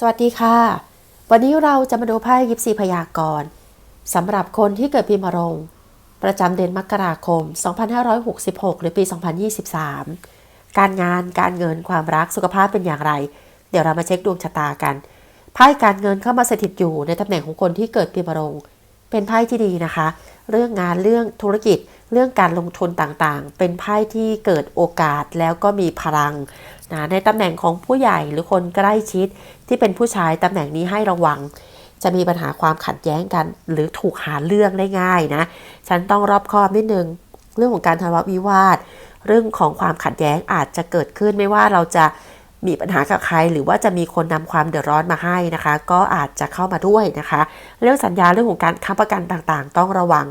สวัสดีค่ะ วันนี้เราจะมาดูไพ่ยิปซีพยากรณ์สำหรับคนที่เกิดปีมะโรง ประจำเดือนมกราคม 2566 หรือปี 2023 การงานการเงินความรักสุขภาพเป็นอย่างไร เดี๋ยวเรามาเช็คดวงชะตากันไพ่การเงินเข้ามาสถิตอยู่ในตำแหน่งของคนที่เกิดปีมะโรง เป็นไพ่ที่ดีนะคะ เรื่องงานเรื่องธุรกิจ เรื่องการลงทุนต่างๆ เป็นไพ่ที่เกิดโอกาสแล้วก็มีพลังนะในตำแหน่งของผู้ใหญ่หรือคนใกล้ชิด ที่เป็นผู้ชายตำแหน่งนี้ให้ระวัง จะมีปัญหาความขัดแย้งกัน หรือถูกหาเรื่องได้ง่ายนะ ฉันต้องรอบคอบนิดนึง เรื่องของการทะเลาะวิวาท เรื่องของความขัดแย้งอาจจะเกิดขึ้นไม่ว่าเราจะมีปัญหากับใคร หรือว่าจะมีคนนำความเดือดร้อนมาให้นะคะ ก็อาจจะเข้ามาด้วยนะคะ เรื่องสัญญาเรื่องของการค้ำประกันต่างๆ ต้องระวัง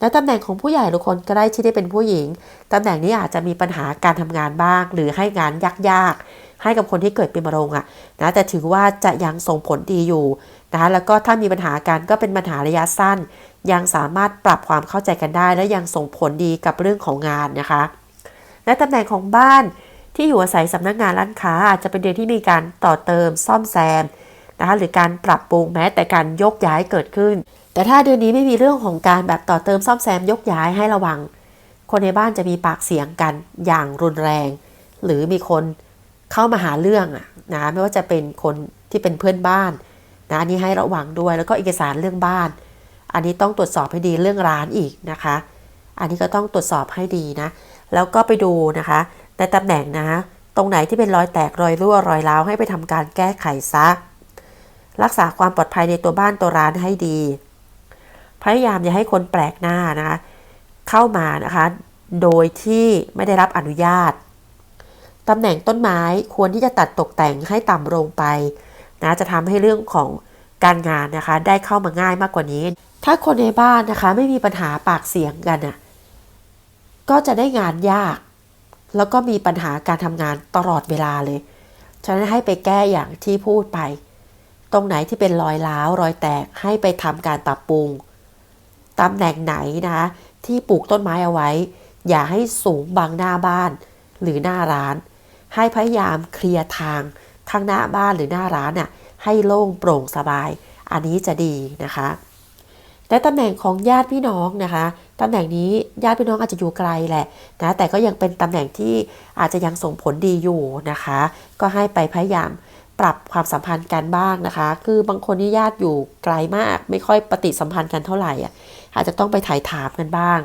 และตำแหน่งของผู้ใหญ่หรือคนใกล้ที่ได้เป็นผู้หญิงตำแหน่งนี้อาจจะมีปัญหาการทำงานบ้าง หรือให้งานยากๆ ให้กับคนที่เกิดเป็นมะโรงอะนะแต่ถือว่าจะยังส่งผลดีอยู่นะคะแล้วก็ถ้ามีปัญหาการก็เป็นปัญหาระยะสั้น ยังสามารถปรับความเข้าใจกันได้ และยังส่งผลดีกับเรื่องของงานนะคะ และตำแหน่งของบ้านที่อยู่อาศัยสำนักงานร้านค้า อาจจะเป็นเดือนที่มีการต่อเติมซ่อมแซมนะคะหรือการปรับปรุงแม้แต่การยกย้ายเกิดขึ้น แต่ถ้าเดือนนี้ไม่มีเรื่องของการแบบต่อเติมซ่อมแซมยกย้ายให้ระวัง คนในบ้านจะมีปากเสียงกันอย่างรุนแรง หรือมีคน เข้ามาหาเรื่องอะนะไม่ว่าจะเป็นคนที่เป็นเพื่อนบ้านนะอันนี้ให้ระวังด้วยแล้วก็เอกสารเรื่องบ้าน อันนี้ต้องตรวจสอบให้ดีเรื่องร้านอีกนะคะ อันนี้ก็ต้องตรวจสอบให้ดีนะ แล้วก็ไปดูนะคะในตำแหน่งนะตรงไหนที่เป็นรอยแตกรอยรั่วรอยร้าวให้ไปทำการแก้ไขซะรักษาความปลอดภัยในตัวบ้านตัวร้านให้ดี พยายามอย่าให้คนแปลกหน้านะคะ เข้ามานะคะ โดยที่ไม่ได้รับอนุญาต ตำแหน่งต้นไม้ควรที่จะตัดตกแต่งให้ต่ำลงไปนะจะทำให้เรื่องของการงานนะคะ ได้เข้ามาง่ายมากกว่านี้ ถ้าคนในบ้านนะคะไม่มีปัญหาปากเสียงกันอะก็จะได้งานยาก แล้วก็มีปัญหาการทำงานตลอดเวลาเลย ฉะนั้นให้ไปแก้อย่างที่พูดไป ตรงไหนที่เป็นรอยร้าวรอยแตกให้ไปทำการปรับปรุงตำแหน่งไหนนะคะที่ปลูกต้นไม้เอาไว้ อย่าให้สูงบังหน้าบ้านหรือหน้าร้าน ให้พยายามเคลียร์ทางข้างหน้าบ้านหรือหน้าร้านน่ะให้โล่งโปร่งสบาย อันนี้จะดีนะคะและตำแหน่งของญาติพี่น้องนะคะตำแหน่งนี้ญาติพี่น้องอาจจะอยู่ไกลแหละนะแต่ก็ยังเป็นตำแหน่งที่อาจจะยังส่งผลดีอยู่นะคะ ก็ให้ไปพยายามปรับความสัมพันธ์กันบ้างนะคะ คือบางคนนี่ญาติอยู่ไกลมาก ไม่ค่อยปฏิสัมพันธ์กันเท่าไหร่อะอาจจะต้องไปถ่ายถามกันบ้าง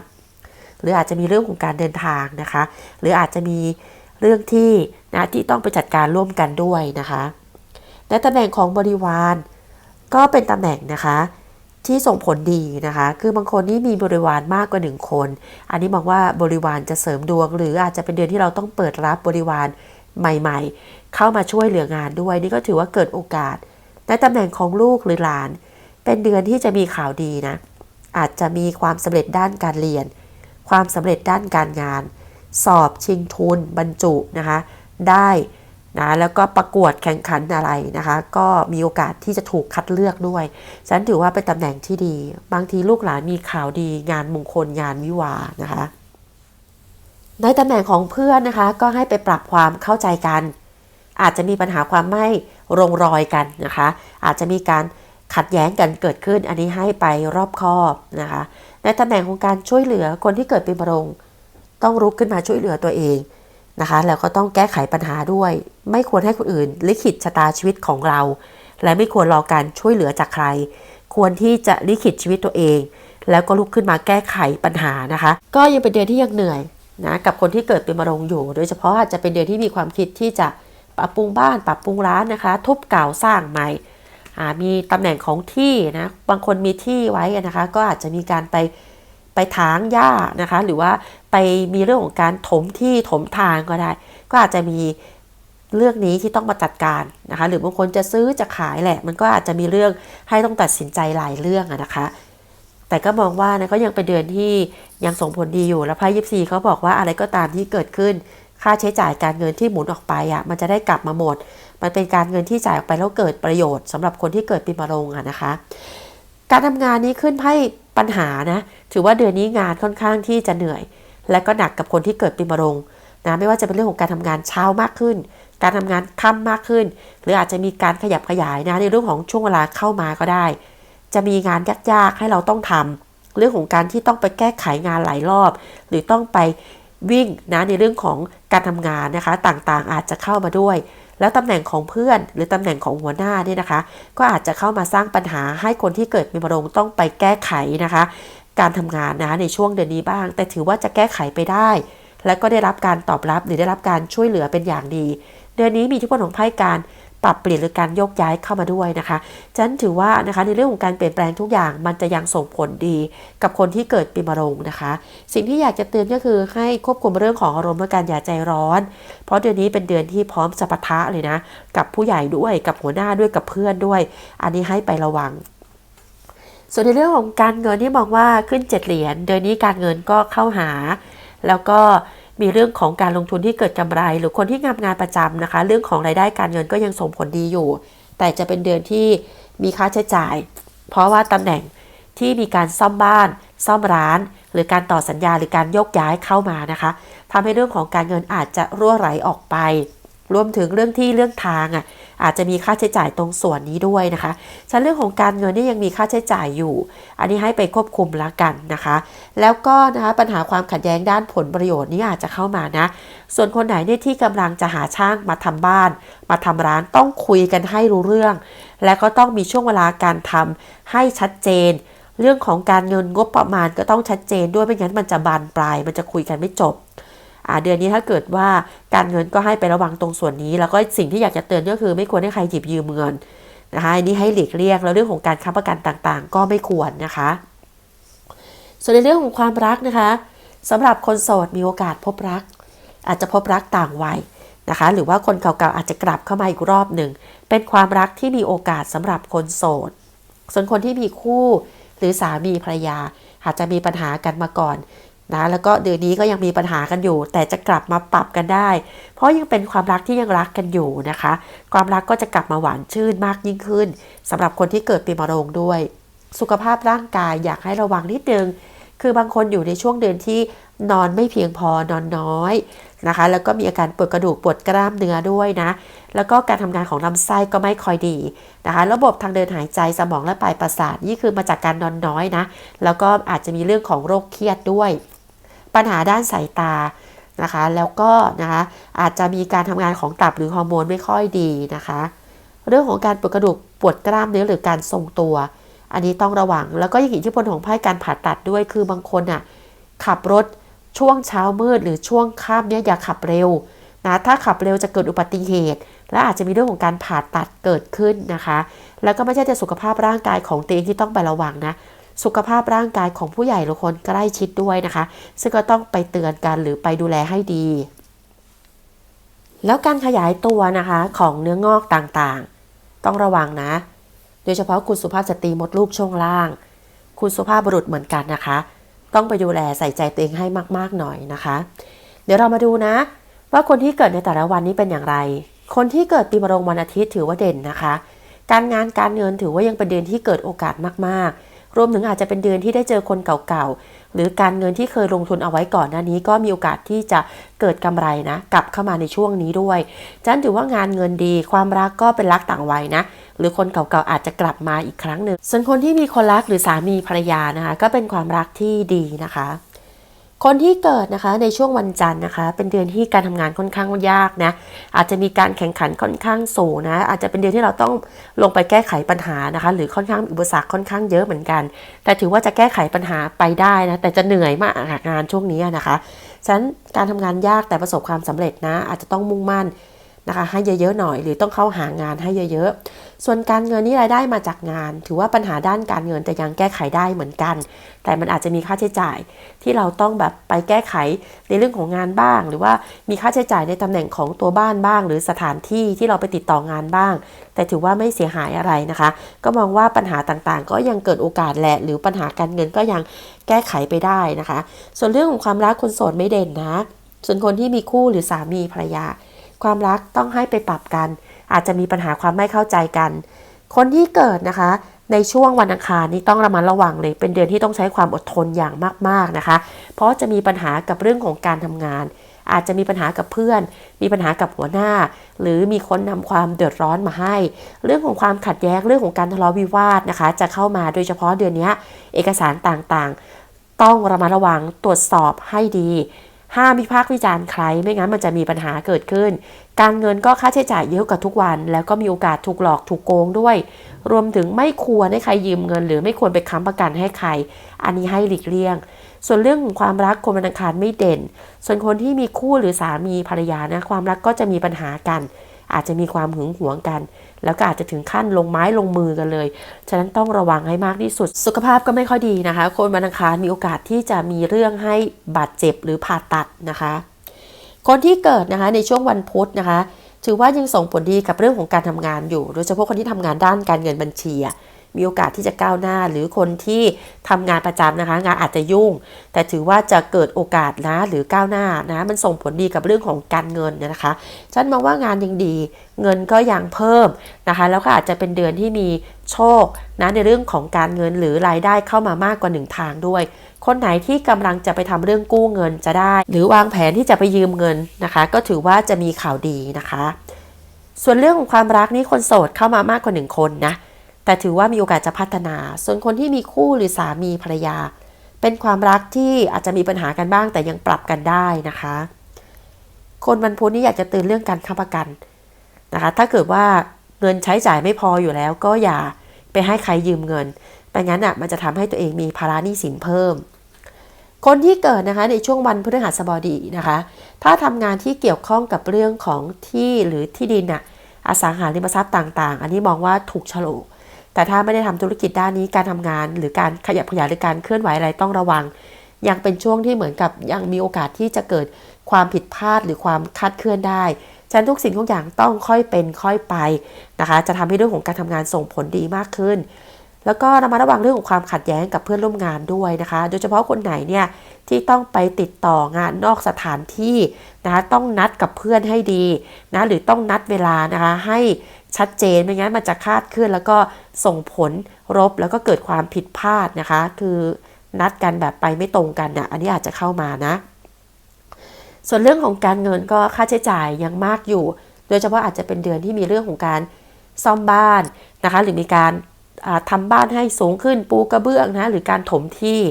หรืออาจจะมีเรื่องของการเดินทางนะคะ หรืออาจจะมี เรื่องที่นะที่ต้องไปจัดการร่วมกันด้วยนะคะและตำแหน่งของบริวาร ก็เป็นตำแหน่งนะคะที่ส่งผลดีนะคะ คือบางคนนี่มีบริวารมากกว่าหนึ่งคน อันนี้บอกว่าบริวารจะเสริมดวง หรืออาจจะเป็นเดือนที่เราต้องเปิดรับบริวารใหม่ ๆ เข้ามาช่วยเหลืองานด้วย นี่ก็ถือว่าเกิดโอกาส ในตำแหน่งของลูกหรือหลาน เป็นเดือนที่จะมีข่าวดีนะ อาจจะมีความสำเร็จด้านการเรียน ความสำเร็จด้านการงาน สอบชิงทุนบรรจุนะคะได้นะแล้วก็ประกวดแข่งขันอะไรนะคะ ก็มีโอกาสที่จะถูกคัดเลือกด้วยฉันถือว่าเป็นตำแหน่งที่ดี บางทีลูกหลานมีข่าวดีงานมงคลงานวิวานะคะ ในตำแหน่งของเพื่อนนะคะ ก็ให้ไปปรับความเข้าใจกัน อาจจะมีปัญหาความไม่รงรอยกันนะคะ อาจจะมีการขัดแย้งกันเกิดขึ้น อันนี้ให้ไปรอบคอบนะคะ ในตำแหน่งของการช่วยเหลือคนที่เกิดเป็นมะเรง ต้องรุกขึ้นมาช่วยเหลือตัวเองนะคะ แล้วก็ต้องแก้ไขปัญหาด้วย ไม่ควรให้คนอื่น ลิขิตชะตาชีวิตของเรา และไม่ควรรอการช่วยเหลือจากใคร ควรที่จะลิขิตชีวิตตัวเอง แล้วก็ลุกขึ้นมาแก้ไขปัญหานะคะ ก็ยังเป็นเดือนที่ยังเหนื่อยนะกับคนที่เกิดเป็นมะรงอยู่ โดยเฉพาะอาจจะเป็นเดือนที่มีความคิดที่จะปรับปรุงบ้าน ปรับปรุงร้านนะคะ ทุบเก่าสร้างใหม่มีตำแหน่งของที่นะบางคนมีที่ไว้นะคะ ก็อาจจะมีการไปไปถางหญ้านะคะ หรือว่า ไปมีเรื่องของการถมที่ถมทางก็ได้ ก็อาจจะมีเรื่องนี้ที่ต้องมาจัดการนะคะ หรือบางคนจะซื้อจะขายแหละ มันก็อาจจะมีเรื่องให้ต้องตัดสินใจหลายเรื่องนะคะ แต่ก็มองว่านะก็ยังเป็นเดือนที่ยังส่งผลดีอยู่แล้วไพ่ยิปซีเขาบอกว่าอะไรก็ตามที่เกิดขึ้นค่าใช้จ่ายการเงินที่หมุนออกไปอะมันจะได้กลับมาหมด มันเป็นการเงินที่จ่ายออกไปแล้วเกิดประโยชน์สำหรับคนที่เกิดปีมะโรงอะนะคะ การทำงานนี้ขึ้นไพ่ปัญหานะ ถือว่าเดือนนี้งานค่อนข้างที่จะเหนื่อย และก็หนักกับคนที่เกิดปีมะรงนะไม่ว่าจะเป็นเรื่องของการทำงานเช้ามากขึ้น การทำงานค่ำมากขึ้น หรืออาจจะมีการขยับขยายนะในเรื่องของช่วงเวลาเข้ามาก็ได้ จะมีงานยากๆให้เราต้องทำเรื่องของการที่ต้องไปแก้ไขงานหลายรอบ หรือต้องไปวิ่งนะในเรื่องของการทำงานนะคะต่างๆ อาจจะเข้ามาด้วย แล้วตำแหน่งของเพื่อน หรือตำแหน่งของหัวหน้าเนี่ยนะคะ ก็อาจจะเข้ามาสร้างปัญหาให้คนที่เกิดมีมะโรงต้องไปแก้ไขนะคะ การทำงานนะในช่วงเดือนนี้บ้าง แต่ถือว่าจะแก้ไขไปได้ และก็ได้รับการตอบรับหรือได้รับการช่วยเหลือเป็นอย่างดี เดือนนี้มีทุกคนของไพ่การปรับเปลี่ยนหรือการโยกย้ายเข้ามาด้วยนะคะฉันถือว่านะคะในเรื่องของการเปลี่ยนแปลงทุกอย่างมันจะยังส่งผลดีกับคนที่เกิดปีมะโรงนะคะ สิ่งที่อยากจะเตือนก็คือให้ควบคุมเรื่องของอารมณ์และการอย่าใจร้อน เพราะเดือนนี้เป็นเดือนที่พร้อมจะปะทะเลยนะ กับผู้ใหญ่ด้วยกับหัวหน้าด้วยกับเพื่อนด้วย อันนี้ให้ไประวัง ส่วนในเรื่องของการเงินที่มองว่าขึ้นเจ็ดเหรียญเดือนนี้การเงินก็เข้าหา แล้วก็มีเรื่องของการลงทุนที่เกิดกำไร หรือคนที่ทำงานประจำนะคะ เรื่องของรายได้การเงินก็ยังส่งผลดีอยู่ แต่จะเป็นเดือนที่มีค่าใช้จ่าย เพราะว่าตำแหน่งที่มีการซ่อมบ้าน ซ่อมร้าน หรือการต่อสัญญาหรือการโยกย้ายเข้ามานะคะทำให้เรื่องของการเงินอาจจะรั่วไหลออกไป รวมถึงเรื่องที่เรื่องทางอะอาจจะมีค่าใช้จ่ายตรงส่วนนี้ด้วยนะคะชั้นเรื่องของการเงินนี่ยังมีค่าใช้จ่ายอยู่ อันนี้ให้ไปควบคุมละกันนะคะ แล้วก็นะคะปัญหาความขัดแย้งด้านผลประโยชน์นี่อาจจะเข้ามานะ ส่วนคนไหนเนี่ยที่กำลังจะหาช่างมาทำบ้าน มาทำร้านต้องคุยกันให้รู้เรื่อง และก็ต้องมีช่วงเวลาการทำให้ชัดเจน เรื่องของการเงินงบประมาณก็ต้องชัดเจนด้วยไม่งั้นมันจะบานปลาย มันจะคุยกันไม่จบ เดือนนี้ถ้าเกิดว่าการเงินก็ให้ไประวังตรงส่วนนี้ แล้วก็สิ่งที่อยากจะเตือนก็คือไม่ควรให้ใครหยิบยืมเงินนะคะอันนี้ให้หลีกเลี่ยงแล้วเรื่องของการค้ำประกันต่างๆ ก็ไม่ควรนะคะ ส่วนในเรื่องของความรักนะคะสำหรับคนโสดมีโอกาสพบรัก อาจจะพบรักต่างวัยนะคะ หรือว่าคนเก่าๆอาจจะกลับเข้ามาอีกรอบหนึ่งเป็นความรักที่มีโอกาสสำหรับคนโสด ส่วนคนที่มีคู่หรือสามีภรรยาอาจจะมีปัญหากันมาก่อน นะแล้วก็เดือนนี้ก็ยังมีปัญหากันอยู่ แต่จะกลับมาปรับกันได้ เพราะยังเป็นความรักที่ยังรักกันอยู่นะคะ ความรักก็จะกลับมาหวานชื่นมากยิ่งขึ้นสำหรับคนที่เกิดปีมะโรงด้วย สุขภาพร่างกายอยากให้ระวังนิดนึงคือบางคนอยู่ในช่วงเดือนที่นอนไม่เพียงพอนอนน้อยนะคะ แล้วก็มีอาการปวดกระดูกปวดกล้ามเนื้อด้วยนะ แล้วก็การทำงานของลำไส้ก็ไม่ค่อยดีนะคะ ระบบทางเดินหายใจสมองและปลายประสาทนี่คือมาจากการนอนน้อยนะ แล้วก็อาจจะมีเรื่องของโรคเครียดด้วย ปัญหาด้านสายตานะคะ แล้วก็นะคะอาจจะมีการทำงานของตับหรือฮอร์โมนไม่ค่อยดีนะคะ เรื่องของการปวดกระดูกปวดกล้ามเนื้อหรือการทรงตัว อันนี้ต้องระวังแล้วก็ยังอิทธิพลของไพ่การผ่าตัดด้วยคือบางคนอะขับรถช่วงเช้ามืดหรือช่วงค่ำเนี่ยอย่าขับเร็วนะถ้าขับเร็วจะเกิดอุบัติเหตุ และอาจจะมีเรื่องของการผ่าตัดเกิดขึ้นนะคะ แล้วก็ไม่ใช่แต่สุขภาพร่างกายของตัวเองที่ต้องไประวังนะ สุขภาพร่างกายของผู้ใหญ่หรือคนใกล้ชิดด้วยนะคะ ซึ่งก็ต้องไปเตือนกันหรือไปดูแลให้ดี แล้วการขยายตัวนะคะของเนื้องอกต่างๆ ต้องระวังนะ โดยเฉพาะคุณสุภาพสตรีมดลูกช่วงล่าง คุณสุภาพบุรุษเหมือนกันนะคะ ต้องไปดูแลใส่ใจตัวเองให้มากๆหน่อยนะคะ เดี๋ยวเรามาดูนะ ว่าคนที่เกิดในแต่ละวันนี้เป็นอย่างไร คนที่เกิดปีมะโรงวันอาทิตย์ถือว่าเด่นนะคะ การงานการเงินถือว่ายังเป็นเดือนที่เกิดโอกาสมากๆ รวมถึงอาจจะเป็นเดือนที่ได้เจอคนเก่าๆ หรือการเงินที่เคยลงทุนเอาไว้ก่อนหน้านี้ ก็มีโอกาสที่จะเกิดกำไรนะ กลับเข้ามาในช่วงนี้ด้วยจันถือว่างานเงินดี ความรักก็เป็นรักต่างวัยนะ หรือคนเก่าๆอาจจะกลับมาอีกครั้งหนึ่งส่วนคนที่มีคนรักหรือสามีภรรยานะคะก็เป็นความรักที่ดีนะคะ คนที่เกิดนะคะในช่วงวันจันทร์นะคะ เป็นเดือนที่การทำงานค่อนข้างยากนะอาจจะมีการแข่งขันค่อนข้างสูงนะอาจจะเป็นเดือนที่เราต้องลงไปแก้ไขปัญหานะคะ หรือค่อนข้างอุปสรรคค่อนข้างเยอะเหมือนกัน แต่ถือว่าจะแก้ไขปัญหาไปได้นะแต่จะเหนื่อยมากงานช่วงนี้นะคะฉะนั้นการทำงานยากแต่ประสบความสำเร็จนะ อาจจะต้องมุ่งมั่น นะคะให้เยอะๆหน่อย หรือต้องเข้าหางานให้เยอะๆ ส่วนการเงินนี่รายได้มาจากงาน ถือว่าปัญหาด้านการเงินแต่ยังแก้ไขได้เหมือนกัน แต่มันอาจจะมีค่าใช้จ่ายที่เราต้องแบบไปแก้ไขในเรื่องของงานบ้าง หรือว่ามีค่าใช้จ่ายในตำแหน่งของตัวบ้านบ้าง หรือสถานที่ที่เราไปติดต่องานบ้าง แต่ถือว่าไม่เสียหายอะไรนะคะ ก็มองว่าปัญหาต่างๆ ก็ยังเกิดโอกาสแหละ หรือปัญหาการเงินก็ยังแก้ไขไปได้นะคะ ส่วนเรื่องของความรักคนโสดไม่เด่นนะ ส่วนคนที่มีคู่หรือสามีภรรยา ความรักต้องให้ไปปรับกัน อาจจะมีปัญหาความไม่เข้าใจกัน คนที่เกิดนะคะ ในช่วงวันอังคารนี้ต้องระมัดระวังเลย เป็นเดือนที่ต้องใช้ความอดทนอย่างมากๆนะคะ เพราะจะมีปัญหากับเรื่องของการทำงาน อาจจะมีปัญหากับเพื่อน มีปัญหากับหัวหน้า หรือมีคนนำความเดือดร้อนมาให้ เรื่องของความขัดแย้งเรื่องของการทะเลาะวิวาทนะคะ จะเข้ามาโดยเฉพาะเดือนนี้เอกสารต่างๆ ต้องระมัดระวังตรวจสอบให้ดี ห้ามวิพากษ์วิจารณ์ใคร ไม่งั้นมันจะมีปัญหาเกิดขึ้น การเงินก็ค่าใช้จ่ายเยอะกว่าทุกวัน แล้วก็มีโอกาสถูกหลอกถูกโกงด้วย รวมถึงไม่ควรให้ใครยืมเงิน หรือไม่ควรไปค้ำประกันให้ใคร อันนี้ให้หลีกเลี่ยง ส่วนเรื่องความรักคนวันอังคารไม่เด่น ส่วนคนที่มีคู่หรือสามีภรรยานะความรักก็จะมีปัญหากัน อาจจะมีความหึงหวงกัน แล้วก็อาจจะถึงขั้นลงไม้ลงมือกันเลย ฉะนั้นต้องระวังให้มากที่สุด สุขภาพก็ไม่ค่อยดีนะคะ คนวันอังคารมีโอกาสที่จะมีเรื่องให้บาดเจ็บหรือผ่าตัดนะคะ คนที่เกิดนะคะในช่วงวันพุธนะคะ ถือว่ายังส่งผลดีกับเรื่องของการทำงานอยู่ โดยเฉพาะคนที่ทำงานด้านการเงินบัญชีอะ มีโอกาสที่จะก้าวหน้า หรือคนที่ทำงานประจำนะคะ งานอาจจะยุ่ง แต่ถือว่าจะเกิดโอกาสนะหรือก้าวหน้านะมันส่งผลดีกับเรื่องของการเงินนะคะฉันมองว่างานยังดี เงินก็ยังเพิ่มนะคะ แล้วก็อาจจะเป็นเดือนที่มีโชคนะในเรื่องของการเงินหรือรายได้เข้ามามากกว่าหนึ่งทางด้วย คนไหนที่กำลังจะไปทำเรื่องกู้เงินจะได้ หรือวางแผนที่จะไปยืมเงินนะคะ ก็ถือว่าจะมีข่าวดีนะคะ ส่วนเรื่องของความรักนี่คนโสดเข้ามามากกว่าหนึ่งคนนะ แต่ถือว่ามีโอกาสจะพัฒนา ส่วนคนที่มีคู่หรือสามีภรรยา เป็นความรักที่อาจจะมีปัญหากันบ้าง แต่ยังปรับกันได้นะคะ คนวันพุธนี่อยากจะเตือนเรื่องการค้ำประกันนะคะ ถ้าเกิดว่าเงินใช้จ่ายไม่พออยู่แล้ว ก็อย่าไปให้ใครยืมเงินไม่งั้นอะมันจะทำให้ตัวเองมีภาระหนี้สินเพิ่ม คนที่เกิดนะคะในช่วงวันพฤหัสบดีนะคะ ถ้าทำงานที่เกี่ยวข้องกับเรื่องของที่หรือที่ดินน่ะอสังหาริมทรัพย์ต่าง ๆ อันนี้มองว่าถูกฉลก แต่ถ้าไม่ได้ทำธุรกิจด้านนี้การทำงาน หรือการขยับขยายหรือการเคลื่อนไหวอะไรต้องระวัง ยังเป็นช่วงที่เหมือนกับยังมีโอกาสที่จะเกิดความผิดพลาดหรือความคาดเคลื่อนได้ฉะนั้นทุกสิ่งทุกอย่างต้องค่อยเป็นค่อยไปนะคะ จะทำให้เรื่องของการทำงานส่งผลดีมากขึ้น แล้วก็ระมัดระวังเรื่องของความขัดแย้งกับเพื่อนร่วมงานด้วยนะคะ โดยเฉพาะคนไหนเนี่ยที่ต้องไปติดต่องานนอกสถานที่นะคะต้องนัดกับเพื่อนให้ดีนะหรือต้องนัดเวลานะคะให้ ชัดเจนไม่งั้นมันจะคาดเคลื่อนแล้วก็ส่งผลรบแล้วก็เกิดความผิดพลาดนะคะ คือนัดกันแบบไปไม่ตรงกันนะอันนี้อาจจะเข้ามานะ ส่วนเรื่องของการเงินก็ค่าใช้จ่ายยังมากอยู่ โดยเฉพาะอาจจะเป็นเดือนที่มีเรื่องของการซ่อมบ้านนะคะ หรือมีการทำบ้านให้สูงขึ้นปูกระเบื้องนะหรือการถมที่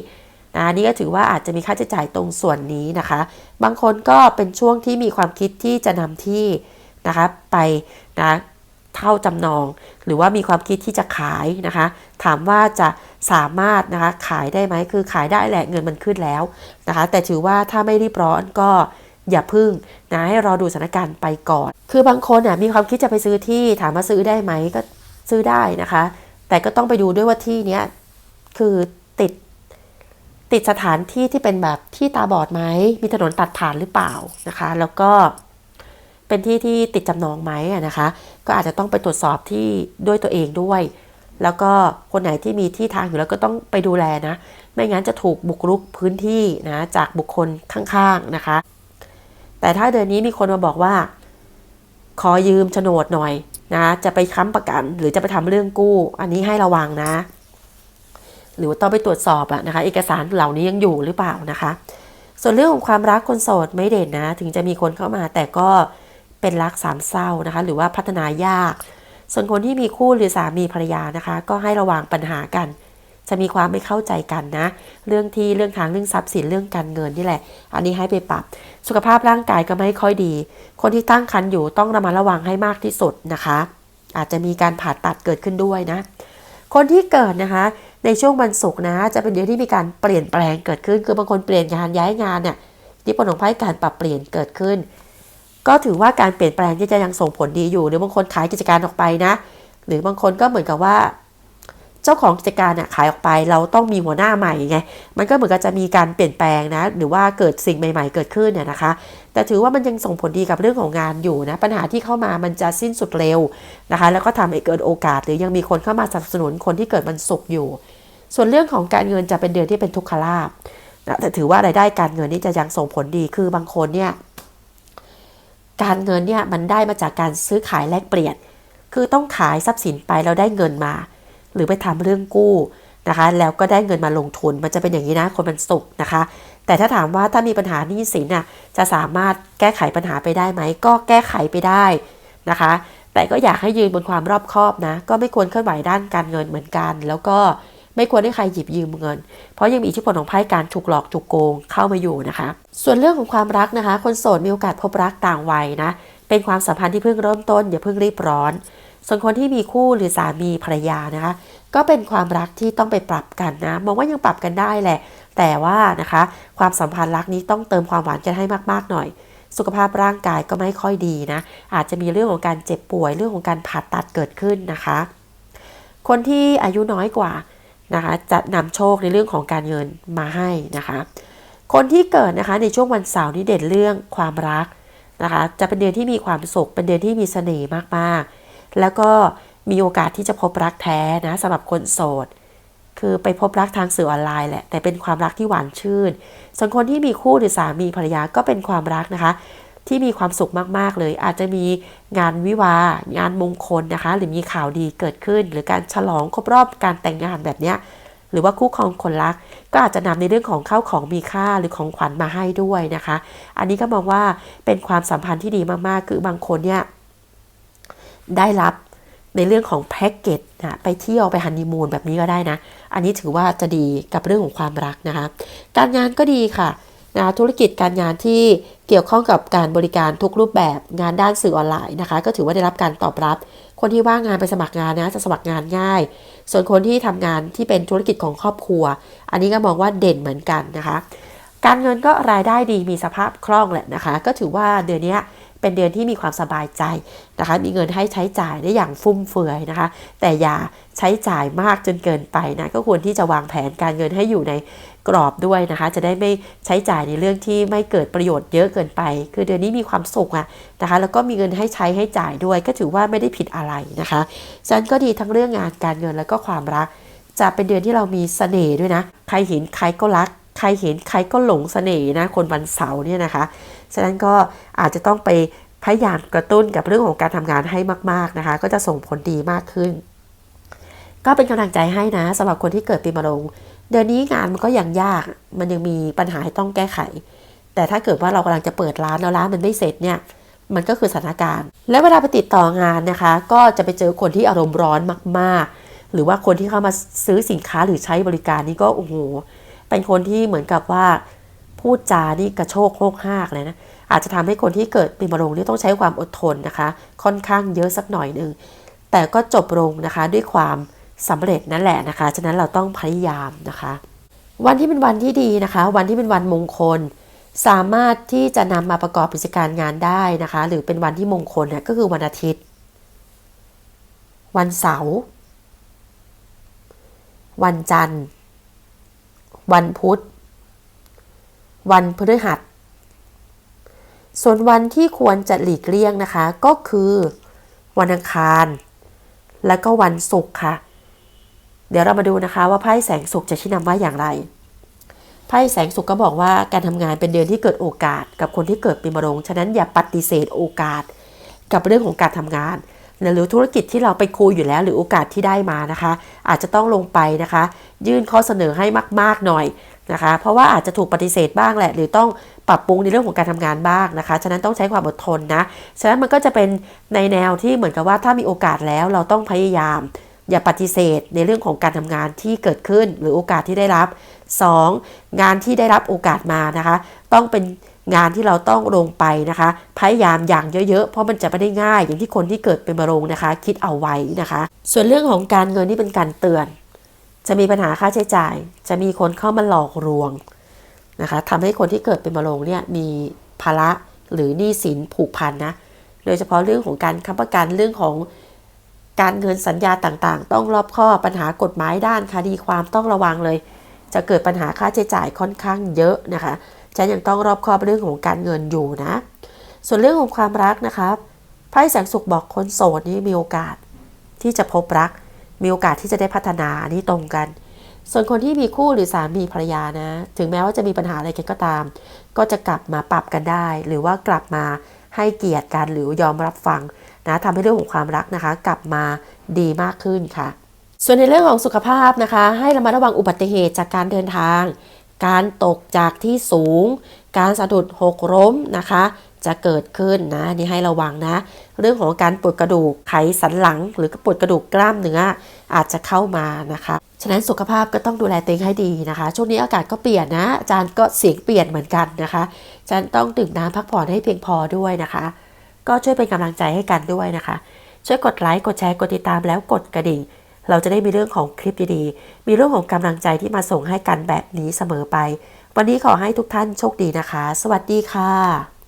นะนี่ก็ถือว่าอาจจะมีค่าใช้จ่ายตรงส่วนนี้นะคะ บางคนก็เป็นช่วงที่มีความคิดที่จะนำที่นะคะไปนะ เท่าจำนอง หรือว่ามีความคิดที่จะขายนะคะ ถามว่าจะสามารถนะคะขายได้ไหมคือขายได้แหละเงินมันขึ้นแล้วนะคะ แต่ถือว่าถ้าไม่รีบร้อนก็อย่าพึ่งนะให้รอดูสถานการณ์ไปก่อน คือบางคนอะมีความคิดจะไปซื้อที่ถามว่าซื้อได้ไหมก็ซื้อได้นะคะ แต่ก็ต้องไปดูด้วยว่าที่เนี้ยคือติดติดสถานที่ที่เป็นแบบที่ตาบอดไหมมีถนนตัดผ่านหรือเปล่านะคะ แล้วก็ เป็นที่ที่ติดจำนองไหมนะคะ ก็อาจจะต้องไปตรวจสอบที่ด้วยตัวเองด้วย แล้วก็คนไหนที่มีที่ทางอยู่แล้วก็ต้องไปดูแลนะ ไม่งั้นจะถูกบุกรุกพื้นที่นะจากบุคคลข้างๆนะคะ แต่ถ้าเดือนนี้มีคนมาบอกว่า ขอยืมโฉนดหน่อยนะจะไปค้ำประกันหรือจะไปทำเรื่องกู้ อันนี้ให้ระวังนะ หรือว่าต้องไปตรวจสอบอะนะคะ เอกสารเหล่านี้ยังอยู่หรือเปล่านะคะ ส่วนเรื่องของความรักคนโสดไม่เด่นนะ ถึงจะมีคนเข้ามาแต่ก็ เป็นรักสามเศร้านะคะ หรือว่าพัฒนายาก ส่วนคนที่มีคู่หรือสามีภรรยานะคะ ก็ให้ระวังปัญหากัน จะมีความไม่เข้าใจกันนะ เรื่องที่เรื่องทางเรื่องทรัพย์สินเรื่องการเงินนี่แหละ อันนี้ให้ไปปรับ สุขภาพร่างกายก็ไม่ค่อยดี คนที่ตั้งครรภ์อยู่ต้องระมัดระวังให้มากที่สุดนะคะ อาจจะมีการผ่าตัดเกิดขึ้นด้วยนะ คนที่เกิดนะคะ ในช่วงวันศุกร์นะ จะเป็นเดือนที่มีการเปลี่ยนแปลงเกิดขึ้น คือบางคนเปลี่ยนงานย้ายงานเนี่ยที่ผลของไพ่การปรับเปลี่ยนเกิดขึ้น ก็ถือว่าการเปลี่ยนแปลงที่จะยังส่งผลดีอยู่ หรือบางคนขายกิจการออกไปนะ หรือบางคนก็เหมือนกับว่า เจ้าของกิจการเนี่ยขายออกไป เราต้องมีหัวหน้าใหม่ไง มันก็เหมือนกับจะมีการเปลี่ยนแปลงนะ หรือว่าเกิดสิ่งใหม่ ๆ เกิดขึ้นเนี่ยนะคะ แต่ถือว่ามันยังส่งผลดีกับเรื่องของงานอยู่นะ ปัญหาที่เข้ามามันจะสิ้นสุดเร็วนะคะ แล้วก็ทำให้เกิดโอกาส หรือยังมีคนเข้ามาสนับสนุนคนที่เกิดมันสุกอยู่ ส่วนเรื่องของการเงินจะเป็นเดือนที่เป็นทุกขลาภนะแต่ถือว่ารายได้การเงินนี่จะยังส่งผลดี คือบางคนเนี่ย การเงินเนี่ยมันได้มาจากการซื้อขายแลกเปลี่ยน คือต้องขายทรัพย์สินไปแล้วได้เงินมา หรือไปทำเรื่องกู้นะคะ แล้วก็ได้เงินมาลงทุนมันจะเป็นอย่างนี้นะคนมันสุกนะคะ แต่ถ้าถามว่าถ้ามีปัญหาหนี้สินน่ะจะสามารถแก้ไขปัญหาไปได้ไหม ก็แก้ไขไปได้นะคะ แต่ก็อยากให้ยืนบนความรอบคอบนะ ก็ไม่ควรเคลื่อนไหวด้านการเงินเหมือนกัน แล้วก็ ไม่ควรให้ใครหยิบยืมเงิน เพราะยังมีอิทธิพลของไพ่การถูกหลอกถูกโกงเข้ามาอยู่นะคะ ส่วนเรื่องของความรักนะคะ คนโสดมีโอกาสพบรักต่างวัยนะ เป็นความสัมพันธ์ที่เพิ่งเริ่มต้นอย่าเพิ่งรีบร้อน ส่วนคนที่มีคู่หรือสามีภรรยานะคะ ก็เป็นความรักที่ต้องไปปรับกันนะ มองว่ายังปรับกันได้แหละ แต่ว่านะคะ ความสัมพันธ์รักนี้ต้องเติมความหวานกันให้มากๆหน่อยสุขภาพร่างกายก็ไม่ค่อยดีนะ อาจจะมีเรื่องของการเจ็บป่วยเรื่องของการผ่าตัดเกิดขึ้นนะคะ คนที่อายุน้อยกว่า นะคะจะนำโชคในเรื่องของการเงินมาให้นะคะ คนที่เกิดนะคะในช่วงวันเสาร์นี้เด่นเรื่องความรักนะคะจะเป็นเดือนที่มีความสุข เป็นเดือนที่มีเสน่ห์มากๆ แล้วก็มีโอกาสที่จะพบรักแท้นะสำหรับคนโสด คือไปพบรักทางสื่อออนไลน์แหละแต่เป็นความรักที่หวานชื่น ส่วนคนที่มีคู่หรือสามีภรรยาก็เป็นความรักนะคะ ที่มีความสุขมากๆเลย อาจจะมีงานวิวา งานมงคลนะคะ หรือมีข่าวดีเกิดขึ้น หรือการฉลองครบรอบการแต่งงานแบบเนี้ยหรือว่าคู่ครองคนรัก ก็อาจจะนำในเรื่องของเข้าของมีค่าหรือของขวัญมาให้ด้วยนะคะ อันนี้ก็มองว่าเป็นความสัมพันธ์ที่ดีมากๆ คือบางคนเนี่ยได้รับในเรื่องของแพ็กเกจนะไปเที่ยวไปฮันนีมูนแบบนี้ก็ได้นะ อันนี้ถือว่าจะดีกับเรื่องของความรักนะคะ การงานก็ดีค่ะ นะธุรกิจการงานที่เกี่ยวข้องกับการบริการทุกรูปแบบงานด้านสื่อออนไลน์นะคะ ก็ถือว่าได้รับการตอบรับ คนที่ว่างงานไปสมัครงานนะจะสมัครงานง่าย ส่วนคนที่ทำงานที่เป็นธุรกิจของครอบครัว อันนี้ก็มองว่าเด่นเหมือนกันนะคะ การเงินก็รายได้ดีมีสภาพคล่องแหละนะคะ ก็ถือว่าเดือนนี้เป็นเดือนที่มีความสบายใจนะคะ มีเงินให้ใช้จ่ายได้อย่างฟุ่มเฟือยนะคะ แต่อย่าใช้จ่ายมากจนเกินไปนะ ก็ควรที่จะวางแผนการเงินให้อยู่ใน กรอบด้วยนะคะ จะได้ไม่ใช้จ่ายในเรื่องที่ไม่เกิดประโยชน์เยอะเกินไป คือเดือนนี้มีความสุขอะนะคะ แล้วก็มีเงินให้ใช้ให้จ่ายด้วย ก็ถือว่าไม่ได้ผิดอะไรนะคะฉะนั้นก็ดีทั้งเรื่องงานการเงินแล้วก็ความรัก จะเป็นเดือนที่เรามีเสน่ห์ด้วยนะ ใครเห็นใครก็รัก ใครเห็นใครก็หลงเสน่ห์นะ คนวันเสาร์เนี่ยนะคะ ฉะนั้นก็อาจจะต้องไปพยายามกระตุ้นกับเรื่องของการทำงานให้มาก ๆนะคะ ก็จะส่งผลดีมากขึ้น ก็เป็นกำลังใจให้นะสำหรับคนที่เกิดปีมะโรง เดือนนี้งานมันก็ยังยาก มันยังมีปัญหาให้ต้องแก้ไข แต่ถ้าเกิดว่าเรากำลังจะเปิดร้านแล้วร้านมันไม่เสร็จเนี่ย มันก็คือสถานการณ์ และเวลาไปติดต่องานนะคะ ก็จะไปเจอคนที่อารมณ์ร้อนมาก ๆ หรือว่าคนที่เข้ามาซื้อสินค้าหรือใช้บริการนี่ก็โอ้โห เป็นคนที่เหมือนกับว่าพูดจานี่กระโชกโคกหากเลยนะ อาจจะทำให้คนที่เกิดปีมะโรงนี่ต้องใช้ความอดทนนะคะ ค่อนข้างเยอะสักหน่อยหนึ่ง แต่ก็จบลงนะคะด้วยความ สำเร็จนั่นแหละนะคะ ฉะนั้นเราต้องพยายามนะคะ วันที่เป็นวันที่ดีนะคะ วันที่เป็นวันมงคล สามารถที่จะนำมาประกอบกิจการงานได้นะคะ หรือเป็นวันที่มงคลเนี่ยก็คือวันอาทิตย์ วันเสาร์วันจันทร์ วันพุธ วันพฤหัส ส่วนวันที่ควรจะหลีกเลี่ยงนะคะ ก็คือ วันอังคาร และก็วันศุกร์ค่ะ เดี๋ยวเรามาดูนะคะว่าไพ่แสงสุขจะชี้นำว่าอย่างไร ไพ่แสงสุขก็บอกว่าการทำงานเป็นเดือนที่เกิดโอกาส กับคนที่เกิดปีมะโรงฉะนั้นอย่าปฏิเสธโอกาส กับเรื่องของการทำงานหรือธุรกิจที่เราไปคุยอยู่แล้วหรือโอกาสที่ได้มานะคะ อาจจะต้องลงไปนะคะ ยื่นข้อเสนอให้มาก ๆหน่อยนะคะ เพราะว่าอาจจะถูกปฏิเสธบ้างแหละ หรือต้องปรับปรุงในเรื่องของการทำงานบ้างนะคะ ฉะนั้นต้องใช้ความอดทนนะ ฉะนั้นมันก็จะเป็นในแนวที่เหมือนกับว่าถ้ามีโอกาสแล้วเราต้องพยายาม อย่าปฏิเสธในเรื่องของการทำงานที่เกิดขึ้นหรือโอกาสที่ได้รับ 2. งานที่ได้รับโอกาสมานะคะ ต้องเป็นงานที่เราต้องลงไปนะคะ พยายามอย่างเยอะๆ เพราะมันจะไม่ได้ง่ายอย่างที่คนที่เกิดเป็นมะโรงนะคะ คิดเอาไว้นะคะ ส่วนเรื่องของการเงินนี่เป็นการเตือน จะมีปัญหาค่าใช้จ่าย จะมีคนเข้ามาหลอกลวงนะคะทำให้คนที่เกิดเป็นมะโรงเนี่ยมีภาระหรือหนี้สินผูกพันนะ โดยเฉพาะเรื่องของการค้ำประกันเรื่องของ การเงินสัญญาต่างๆ ต้องรอบคอบปัญหากฎหมายด้านคดีความต้องระวังเลย จะเกิดปัญหาค่าใช้จ่ายค่อนข้างเยอะนะคะฉันยังต้องรอบคอบเรื่องของการเงินอยู่นะ ส่วนเรื่องของความรักนะคะไพ่แสงสุขบอกคนโสดนี่มีโอกาสที่จะพบรัก มีโอกาสที่จะได้พัฒนาอันนี้ตรงกัน ส่วนคนที่มีคู่หรือสามีภรรยานะ ถึงแม้ว่าจะมีปัญหาอะไรกันก็ตาม ก็จะกลับมาปรับกันได้ หรือว่ากลับมาให้เกียรติกันหรือยอมรับฟัง นะทำให้เรื่องของความรักนะคะ กลับมาดีมากขึ้นค่ะ ส่วนในเรื่องของสุขภาพนะคะ ให้ระมัดระวังอุบัติเหตุจากการเดินทาง การตกจากที่สูง การสะดุดหกล้มนะคะจะเกิดขึ้นนะนนี่ให้ระวังนะ เรื่องของการปวดกระดูกไขสันหลัง หรือปวดกระดูกกล้ามเนื้ออาจจะเข้ามานะคะฉะนั้นสุขภาพก็ต้องดูแลตัวเองให้ดีนะคะ ช่วงนี้อากาศก็เปลี่ยนนะอาจารย์ก็เสียงเปลี่ยนเหมือนกันนะคะอาจารย์ต้องดื่มน้ำพักผ่อนให้เพียงพอด้วยนะคะ ก็ช่วยเป็นกำลังใจให้กันด้วยนะคะ ช่วยกดไลค์กดแชร์กดติดตามแล้วกดกระดิ่ง เราจะได้มีเรื่องของคลิปดีๆ มีเรื่องของกำลังใจที่มาส่งให้กันแบบนี้เสมอไป วันนี้ขอให้ทุกท่านโชคดีนะคะ สวัสดีค่ะ